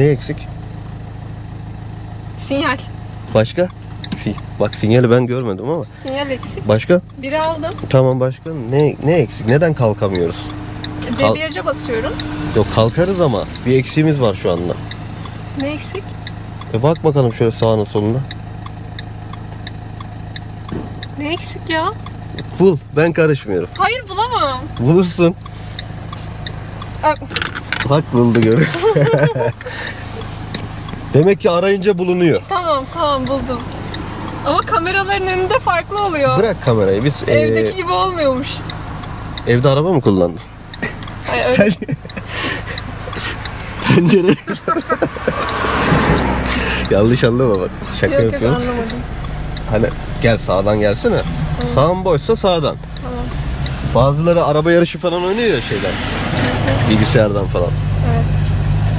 Ne eksik? Sinyal. Başka? Si Bak sinyali ben görmedim ama. Sinyal eksik. Başka? Biri aldım. Tamam başka. Ne ne eksik? Neden kalkamıyoruz? Kal- Debriyaja basıyorum. Yok kalkarız ama bir eksiğimiz var şu anda. Ne eksik? E bak bakalım şöyle sağına soluna. Ne eksik ya? Bul. Ben karışmıyorum. Hayır bulamam. Bulursun. Aa, Bak buldu gör. Demek ki arayınca bulunuyor. tamam tamam buldum. Ama kameraların önünde farklı oluyor. Bırak kamerayı. Biz e, Evdeki gibi olmuyormuş. evde araba mı kullandın? Ay, öyle. Pencere. Yanlış anlama bak. Şaka Yok yok yapıyorum. anlamadım. Hani gel sağdan gelsene. Sağın boşsa sağdan. Tamam. Bazıları araba yarışı falan oynuyor ya şeyden. Bilgisayardan falan. Evet.